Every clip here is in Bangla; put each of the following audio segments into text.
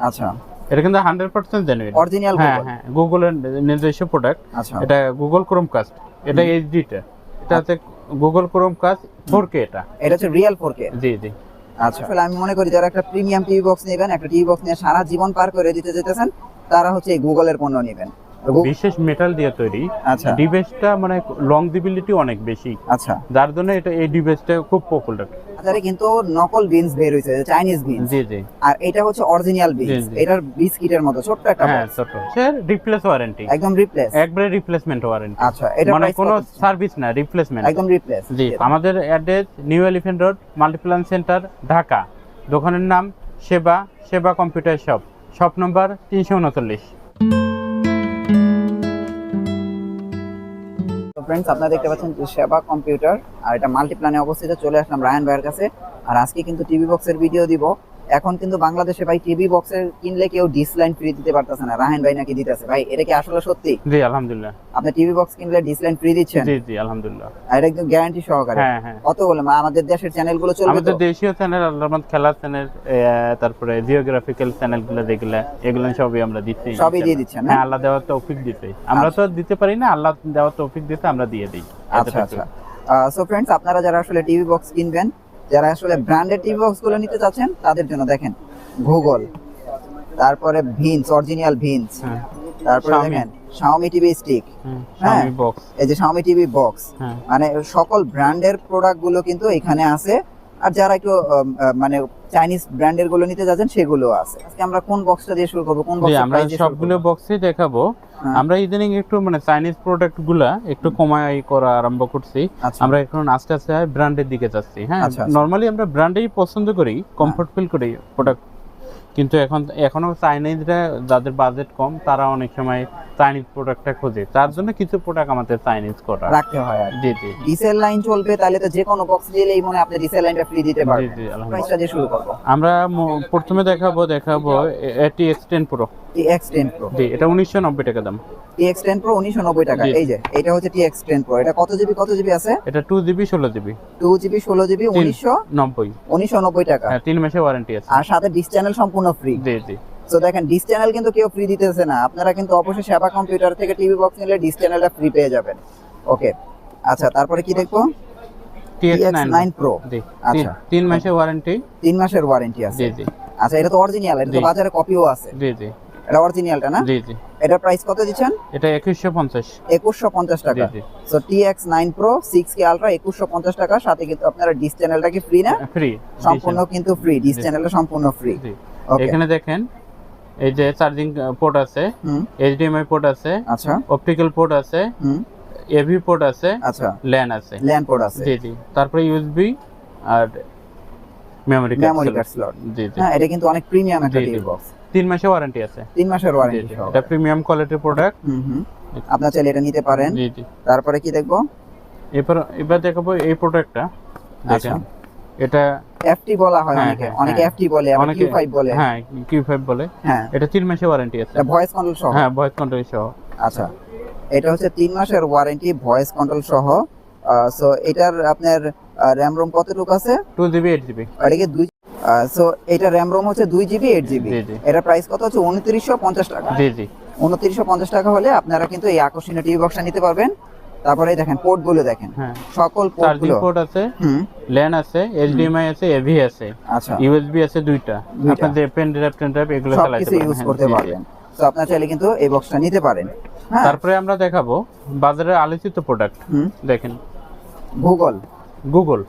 আচ্ছা। এটা কিন্তু হান্ড্রেড পার্সেন্ট জেনুইন অরিজিনাল হ্যাঁ গুগল হ্যাঁ গুগলের নিজস্ব প্রোডাক্ট আচ্ছা। এটা গুগল ক্রোম কাস্ট এটা এইচডিটা এটা হচ্ছে Google Chrome cast four K এটা। এটা হচ্ছে রিয়েল ফোর কে জি জি। আচ্ছা। আসলে আমি মনে করি যারা একটা প্রিমিয়াম টিভি বক্স নেবেন একটা টিভি বক্স নিয়ে সারা জীবন পার করে দিতে যেতেছেন তারা হচ্ছে এই গুগলের পণ্য নেবেন। বিশেষ মেটাল দিয়ে তৈরি। আচ্ছা। ডিভাইসটা মানে লংজিবিলিটি অনেক বেশি। আচ্ছা। যার জন্য এটা এই ডিভাইসটা খুব পপুলার বাজারে কিন্তু নকল বিনস বের হয়েছে চাইনিজ বিনস জি জি। আর এটা হচ্ছে অরিজিনাল বিনস। এটার বিস্কিটের মতো ছোট্ট একটা হ্যাঁ ছোট স্যার রিপ্লেস ওয়ারেন্টি একদম রিপ্লেস একবারে রিপ্লেসমেন্ট ওয়ারেন্টি আচ্ছা এটা মানে কোনো সার্ভিস না রিপ্লেসমেন্ট একদম রিপ্লেস জি আমাদের address new elephant road multiplan centre Dhaka দোকানের নাম সেবা সেবা কম্পিউটার শপ শপ নম্বর তিনশো উনচল্লিশ। ফ্রেন্ডস আপনারা দেখতে পাচ্ছেন সেবা কম্পিউটার আর এটা মাল্টিপ্লানে অবস্থিত, চলে আসলাম রায়ান ভাইয়ের কাছে। আর আজকে কিন্তু টিভি বক্সের ভিডিও দিব। এখন কিন্তু বাংলাদেশে ভাই টিভি বক্সের কিনলে কেউ ডিসলাইন ফ্রি দিতে পারতেছে না। রাহান ভাই নাকি দিতেছে। ভাই এটা কি আসলে সত্যি? জি আলহামদুলিল্লাহ। আপনি টিভি বক্স কিনলে ডিসলাইন ফ্রি দিচ্ছেন? জি জি আলহামদুলিল্লাহ। আর এটা একদম গ্যারান্টি সহকারে। হ্যাঁ হ্যাঁ। কত বলে? মা আমাদের দেশের চ্যানেলগুলো চলবে আমাদের দেশীয় চ্যানেল আল্লাহমান খেলার চ্যানেল তারপরে জিওগ্রাফিক্যাল চ্যানেলগুলো যেগুলো এগুলো সবই আমরা দিচ্ছি। সবই দিয়ে দিচ্ছেন হ্যাঁ আল্লাহ দেওয়ার তৌফিক দিতে আমরা তো দিতে পারি না আল্লাহ দেওয়ার তৌফিক দিতে আমরা দিয়ে দিই। আচ্ছা আচ্ছা। সো ফ্রেন্ডস আপনারা যারা আসলে টিভি বক্স কিনবেন যারা আসলে ব্র্যান্ডেড টিভি বক্সগুলো নিতে চাচ্ছেন তাদের জন্য দেখেন গুগল তারপরে ভিনস অরিজিনাল ভিনস তারপর দেখেন শাওমি টিভি স্টিক হ্যাঁ। এই যে শাওমি টিভি বক্স মানে সকল ব্র্যান্ডের প্রোডাক্টগুলো কিন্তু এখানে আছে। আর যারা একটু মানে চাইনিজ ব্র্যান্ডেরগুলো নিতে যাচ্ছেন সেগুলো আছে। আজকে আমরা কোন বক্সটা দিয়ে শুরু করব? কোন বক্সে আমরা সবগুলো বক্সই দেখাবো। হ্যাঁ। আমরা ইদানিং একটু মানে চাইনিজ প্রোডাক্টগুলা একটু কমাই করা আরম্ভ করছি। আচ্ছা। আমরা এখন আস্তে আস্তে ব্র্যান্ডের দিকে যাচ্ছি হ্যাঁ? নরমালি আচ্ছা। আমরা ব্র্যান্ডেই পছন্দ করি কমফর্ট ফিল করি প্রোডাক্ট কিন্তু এখন এখনও চাইনিজরা যাদের বাজেট কম তারা অনেক সময় চাইনিজ প্রোডাক্টটা খোঁজে। তার জন্য কিছু প্রোডাক্ট আমাদের চাইনিজ করা। রাখতে হয় আর জি জি। ডিসেল লাইন চলবে তাহলে তো যে কোনো বক্স দিলেই মনে আপনি ডিসেল লাইনটা ফ্রি দিতে পারবেন জি জি আলহামদুলিল্লাহ। শুরু করব। আমরা প্রথমে দেখাবো দেখাবো এটি এক্সটেন প্রো TX10 Pro জি এটা উনিশশো নব্বই টাকা দাম। TX10 Pro 1990 টাকা। এই যে এটা হচ্ছে TX10 Pro এটা কত জিবি কত জিবি আছে? এটা টু জিবি ষোলো জিবি। 2 জিবি 16 জিবি 1900 নব্বই। 1990 টাকা। হ্যাঁ তিন মাসের ওয়ারেন্টি আছে। আর সাথে ডিস চ্যানেল সম্পূর্ণ ফ্রি জি জি। সো দেখেন ডিস চ্যানেল কিন্তু কেউ ফ্রি দিতেছে না। আপনারা কিন্তু অবশ্যই সেবা কম্পিউটার থেকে টিভি বক্স নিলে ডিস চ্যানেলটা ফ্রি পেয়ে যাবেন। ওকে আচ্ছা তারপরে কি দেখব? টিএক্স নাইন TX9 Pro জি আচ্ছা। তিন- মাসের ওয়ারেন্টি তিন মাসের ওয়ারেন্টি আছে। জি জি। আচ্ছা এটা তো অরিজিনাল এটা তো বাজারে কপিও আছে। জি জি। এটা অরিজিনালটা না? জি জি। এটার প্রাইস কত দিচ্ছেন? এটা একুশশো পঞ্চাশ। একুশশো পঞ্চাশ জি টাকা জি so TX nine pro six K ultra একুশশো পঞ্চাশ টাকা। সাথে কিন্তু আপনারা ডিস চ্যানেলটা কি ফ্রি না? ফ্রি সম্পূর্ণ কিন্তু ফ্রি ডিস চ্যানেলটা সম্পূর্ণ ফ্রি জি। এখানে দেখেন এই যে চার্জিং পোর্ট আছে এইচডিএমআই পোর্ট আছে আচ্ছা। অপটিক্যাল পোর্ট আছে হুম। এভি পোর্ট আছে আচ্ছা। ল্যান আছে। ল্যান্ড পোর্ট আছে। জি জি। তারপরে ইউএসবি আর মেমোরি মেমোরি কার্ড স্লট জি জি। হ্যাঁ এটা কিন্তু অনেক প্রিমিয়াম একটা। বক্স তিন মাসে ওয়ারেন্টি আছে। তিন মাসের ওয়ারেন্টি সহ। এটা প্রিমিয়াম কোয়ালিটির প্রোডাক্ট আপনার চাইলে এটা নিতে পারেন। তারপরে কি দেখব? এবার এবার দেখাবো এই প্রোডাক্টটা আচ্ছা। দেখেন। এটা এফটি বলা হয় হ্যাঁ, অনেকে। হ্যাঁ, অনেকে হ্যাঁ। এফটি বলে আবার অনেকে কিউ ফাইভ বলে। হ্যাঁ কিউ ফাইভ বলে। হ্যাঁ। এটা তিন মাসের ওয়ারেন্টি আছে। এটা ভয়েস কন্ট্রোল সহ। হ্যাঁ ভয়েস কন্ট্রোল সহ। আচ্ছা। এটা হচ্ছে তিন মাসের ওয়ারেন্টি ভয়েস কন্ট্রোল সহ। সো এটার আপনার র্যাম রোম কতটুকু আছে? টু জিবি এইট জিবি আর দুই সো এটা র্যাম রোম হচ্ছে দুই জিবি এইট জিবি। এটা প্রাইস কত হচ্ছে? উনত্রিশশো পঞ্চাশ টাকা। জি জি। উনত্রিশশো পঞ্চাশ টাকা হলে আপনারা কিন্তু এই আকর্ষণীয় টিভি বক্সটা নিতে পারবেন। তারপরে দেখেন পোর্টগুলো দেখেন। হ্যাঁ। সকল পোর্টগুলো পোর্ট আছে হুম। ল্যান আছে এইচডিএমআই আছে এভি আছে। আচ্ছা। ইউএসবি আছে দুইটা। আপনাদের পেন ড্রাইভ পেন ড্রাইভ এগুলো চালাতে পারবেন। ইউজ হ্যাঁ, করতে। পারবেন। তো আপনারা চাইলে কিন্তু এই বক্সটা নিতে পারেন। হ্যাঁ। তারপরে আমরা দেখাবো বাজারে আলোচিত প্রোডাক্ট দেখেন। গুগল গুগল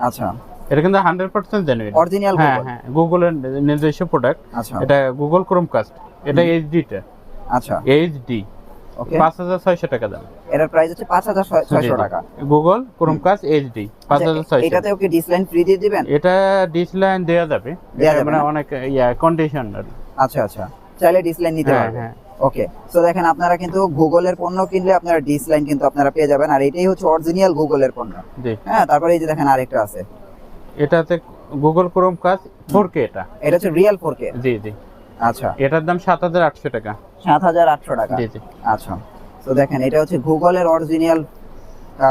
আচ্ছা। এটা কিন্তু হান্ড্রেড পার্সেন্ট জেনুইন অরিজিনাল হ্যাঁ হ্যাঁ গুগলের নিজস্ব প্রোডাক্ট আচ্ছা। এটা গুগল এটা এইচডিটা আচ্ছা। এইচডি পাঁচ হাজার ছয়শো টাকা দাম। এটার প্রাইস হচ্ছে পাঁচ হাজার ছয়শো টাকা। গুগল এইচডি পাঁচ হাজার ছয়শো। এটাতে ওকে ডিসলাইন ফ্রি দিয়ে দিবেন? এটা ডিসলাইন দেওয়া যাবে। মানে অনেক ইয়া কন্ডিশন আচ্ছা আচ্ছা। চাইলে ডিসলাইন নিতে হ্যাঁ পারবেন। হ্যাঁ। ওকে সো দেখেন আপনারা কিন্তু গুগলের পণ্য কিনলে আপনারা ডিসলাইন কিন্তু আপনারা পেয়ে যাবেন। আর এটাই হচ্ছে অরিজিনাল গুগলের পণ্য। হ্যাঁ তারপরে এই যে দেখেন আরেকটা আছে। এটা হচ্ছে Google Chrome cast four K এটা। এটা হচ্ছে রিয়েল ফোর কে জি জি। আচ্ছা। এটার দাম সাত হাজার আটশো টাকা। সাত হাজার আটশো টাকা। জি জি। আচ্ছা। তো দেখেন এটা হচ্ছে গুগলের অরিজিনাল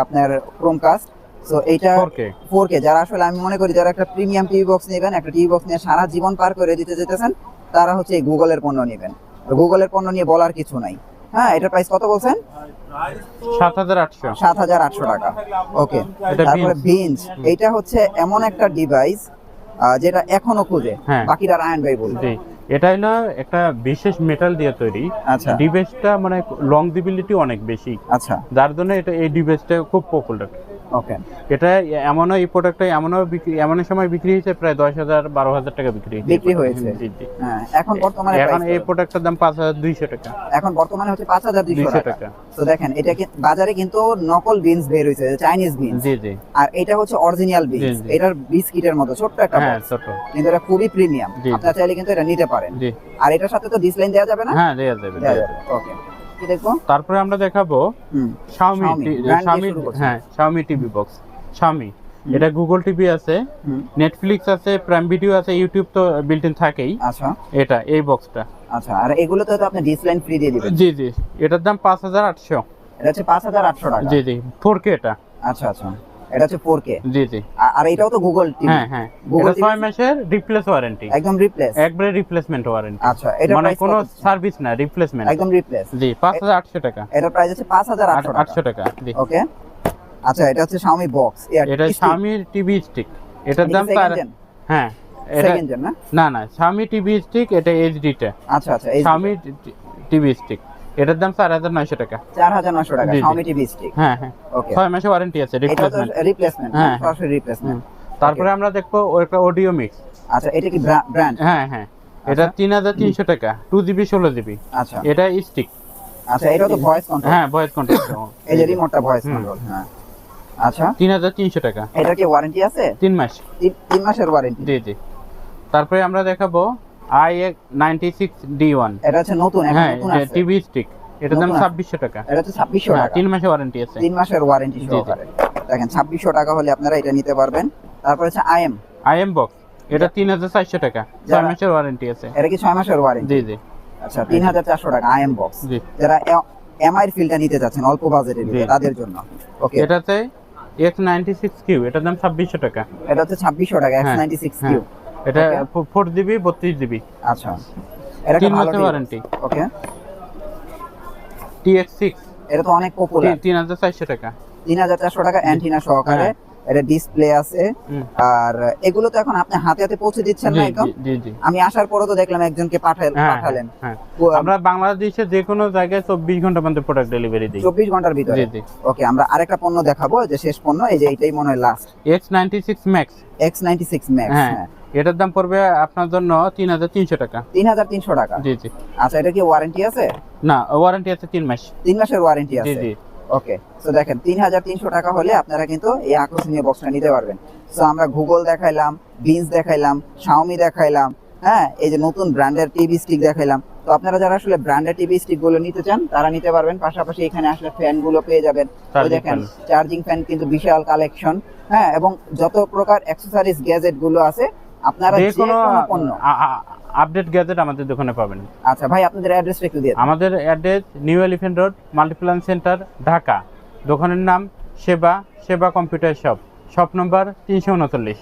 আপনার ক্রোম ক্রোমকাস্ট সো এটা ফোর কে ফোর কে যারা আসলে আমি মনে করি যারা একটা প্রিমিয়াম টিভি বক্স নেবেন একটা টিভি বক্স নিয়ে সারা জীবন পার করে দিতে যেতেছেন তারা হচ্ছে এই গুগলের পণ্য নেবেন। গুগলের পণ্য নিয়ে বলার কিছু নাই। হ্যাঁ এটার প্রাইস কত বলছেন? সাত হাজার আটশো। সাত হাজার আটশো টাকা। ওকে এটা তারপরে বিঞ্জ এইটা হচ্ছে এমন একটা ডিভাইস যেটা এখনও খুঁজে। হ্যাঁ। বাকিটা রায়ন ভাই বলবে এটা হলো একটা বিশেষ মেটাল দিয়ে তৈরি। আচ্ছা। ডিভাইসটা মানে লং ডিবিলিটি অনেক বেশি। আচ্ছা। যার জন্য এটা এই ডিভাইসটা খুব পপুলার ওকে এটা এমনও এই প্রোডাক্টটা এমনও বিক্রি এমন সময় বিক্রি হয়েছে প্রায় দশ হাজার বারো হাজার টাকা বিক্রি বিক্রি হয়েছে। হ্যাঁ এখন বর্তমানে এখন এই কত? প্রোডাক্টের দাম পাঁচ হাজার দুইশো টাকা। এখন বর্তমানে হচ্ছে পাঁচ হাজার দুইশো টাকা। তো দেখেন এটা বাজারে কিন্তু নকল বিনস বের হয়েছে চাইনিজ বিনস জি জি। আর এটা হচ্ছে অরিজিনাল বিনস। এটার বিস্কিটের মতো ছোট্ট একটা হ্যাঁ ছোট কিন্তু এটা খুবই প্রিমিয়াম। আপনারা চাইলে কিন্তু এটা নিতে পারেন। জি। আর এটার সাথে তো ডিসলাইন দেওয়া যাবে না? হ্যাঁ দেওয়া যাবে ওকে। তারপরে আমরা দেখাবো করছি। হ্যাঁ টিভি বক্স এটা গুগল টিভি আছে নেটফ্লিক্স আছে প্রাইম ভিডিও আছে ইউটিউব তো বিল্ট ইন থাকেই। আচ্ছা। এটা এই বক্সটা আচ্ছা আর এগুলো তো আপনি ডিসলাইন ফ্রি দিয়ে দিবেন। জি জি এটার দাম পাঁচ হাজার আটশো। এটা হচ্ছে পাঁচ হাজার আটশো টাকা। জি জি ফোর কে এটা। আচ্ছা আচ্ছা। এটা হচ্ছে ফোর কে জি জি। আর এটাও তো গুগল টিভি হ্যাঁ হ্যাঁ। এটা ছয় মাসের রিপ্লেস ওয়ারেন্টি একদম রিপ্লেস একবারে রিপ্লেসমেন্ট ওয়ারেন্টি আচ্ছা এটা মানে কোনো সার্ভিস না রিপ্লেসমেন্ট একদম রিপ্লেস জি পাঁচ হাজার আটশো টাকা। এটার প্রাইস হচ্ছে পাঁচ হাজার আটশো টাকা। জি। ওকে আচ্ছা এটা হচ্ছে Xiaomi বক্স এটা Xiaomi টিভি স্টিক এটার দাম হ্যাঁ এটা না? না না Xiaomi টিভি স্টিক এটা এইচডিটা আচ্ছা আচ্ছা এই Xiaomi টিভি স্টিক এটার দাম চার হাজার নয়শো টাকা। চার হাজার নশো টাকা। Xiaomi স্টিক হ্যাঁ হ্যাঁ। ওকে ছয় মাসে ওয়ারেন্টি আছে রিপ্লেসমেন্ট রিপ্লেসমেন্ট হ্যাঁ, হ্যাঁ। সরাসরি রিপ্লেসমেন্ট তারপরে আমরা দেখব একটা অডিও মিক্স আচ্ছা এটা কি ব্র্যান্ড হ্যাঁ হ্যাঁ। এটা তিন হাজার তিনশো টাকা টু জিবি ষোলো জিবি আচ্ছা। এটা স্টিক আচ্ছা এটা তো ভয়েস কন্ট্রোল হ্যাঁ ভয়েস কন্ট্রোল এই যে রিমোটটা ভয়েস। কন্ট্রোল হ্যাঁ। আচ্ছা। তিন হাজার তিনশো টাকা। এটা কি ওয়ারেন্টি আছে? তিন মাস। তিন মাসের ওয়ারেন্টি জি জি। তারপরে আমরা দেখাবো I ninety six D one. এটা হচ্ছে নতুন হ্যাঁ নতুন আছে। টিভি স্টিক এটার দাম। ছাব্বিশশো টাকা। এটা হচ্ছে ছাব্বিশশো হ্যাঁ, টাকা। তিন মাসে ওয়ারেন্টি আছে। তিন মাসের ওয়ারেন্টি। সহকারে। দেখেন ছাব্বিশশো টাকা হলে আপনারা এটা নিতে পারবেন। তারপর হচ্ছে আইএম আই এম বক্স এটা তিন হাজার চারশো টাকা। ছয় মাসের ওয়ারেন্টি আছে। এটা কি ছয় মাসের ওয়ারেন্টি জি জি। আচ্ছা তিন হাজার চারশো টাকা আইএম বক্স জি। যারা এমআই ফিলটা নিতে চাচ্ছেন অল্প বাজেটের। তাদের জন্য। ওকে এটাতে এক্স নাইনটি সিক্স কিউ এটার দাম ছাব্বিশশো টাকা। এটা হচ্ছে ছাব্বিশশো টাকা এক্স নাইনটি সিক্স। কিউ এটা. ফোর জিবি বত্রিশ জিবি আচ্ছা। এটা তিন মাসের warranty okay T X six এটা তো অনেক পপুলার তিন হাজার চারশো টাকা। তিন হাজার চারশো টাকা অ্যান্টিনা সহকারে। হ্যাঁ। এটা ডিসপ্লে আছে। আর এগুলো তো এখন আপনি হাতে হাতে পৌঁছে দিচ্ছেন না একদম জি, জি জি। আমি আসার পরও তো দেখলাম একজনকে পাঠাল হ্যাঁ, পাঠালেন। হ্যাঁ। আমরা বাংলাদেশে যে কোনো জায়গায় চব্বিশ ঘণ্টার মধ্যে প্রোডাক্ট ডেলিভারি দিই। চব্বিশ ঘণ্টার ভিতরে। জি জি। ওকে আমরা আরেকটা পণ্য দেখাবো যে শেষ পণ্য এই যে এটাই মনে হয় last X ninety six max X ninety six max হ্যাঁ। এটার দাম পড়বে আপনার জন্য তিন হাজার তিনশো টাকা। তিন হাজার তিনশো টাকা? জি জি। আচ্ছা এটা কি ওয়ারেন্টি আছে? না ওয়ারেন্টি আছে তিন মাস। তিন মাসের ওয়ারেন্টি আছে? জি। ওকে তো দেখেন তিন হাজার তিনশো টাকা হলে আপনারা কিন্তু এই আকর্ষণীয় বক্সটা নিতে পারবেন। তো আমরা গুগল দেখাইলাম বিনস দেখাইলাম শাওমি দেখাইলাম হ্যাঁ এই যে নতুন ব্র্যান্ডের টিভি স্টিক দেখাইলাম। তো আপনারা যারা আসলে ব্র্যান্ডের টিভি স্টিকগুলো নিতে চান তারা নিতে পারবেন। পাশাপাশি এখানে আসলে ফ্যানগুলো পেয়ে যাবেন। দেখেন চার্জিং ফ্যান কিন্তু বিশাল কালেকশন হ্যাঁ এবং যত প্রকার অ্যাক্সেসরিজ গ্যাজেটগুলো আছে আপনারা যে কোনো পণ্য। আপডেট গ্যাজেট আমাদের দোকানে পাবেন। আচ্ছা ভাই আপনাদের অ্যাড্রেসটা একটু দিয়ে। আমাদের address new elephant road multiplan centre Dhaka. দোকানের নাম সেবা সেবা কম্পিউটার শপ শপ নম্বর তিনশো উনচল্লিশ।